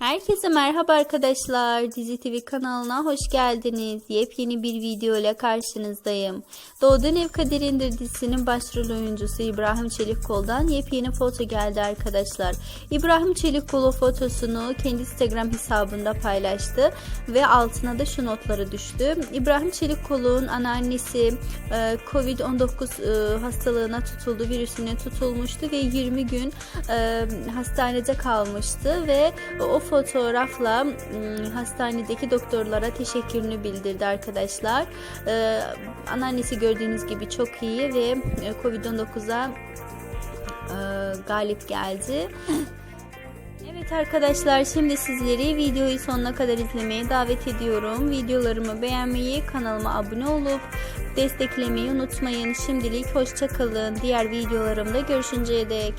Herkese merhaba arkadaşlar. Dizi TV kanalına hoş geldiniz. Yepyeni bir video ile karşınızdayım. Doğduğun Ev Kaderindir dizisinin başrol oyuncusu İbrahim Çelikkol'dan yepyeni foto geldi arkadaşlar. İbrahim Çelikkol fotosunu kendi Instagram hesabında paylaştı ve altına da şu notları düştü. İbrahim Çelikkol'un anneannesi e, Covid-19 e, hastalığına tutuldu, virüsüne tutulmuştu ve 20 gün e, hastanede kalmıştı ve o fotoğrafla m, hastanedeki doktorlara teşekkürünü bildirdi arkadaşlar. Anneannesi gördüğünüz gibi çok iyi ve e, Covid-19'a e, galip geldi. Evet arkadaşlar şimdi sizleri videoyu sonuna kadar izlemeye davet ediyorum. Videolarımı beğenmeyi, kanalıma abone olup desteklemeyi unutmayın. Şimdilik hoşçakalın. Diğer videolarımda görüşünceye dek.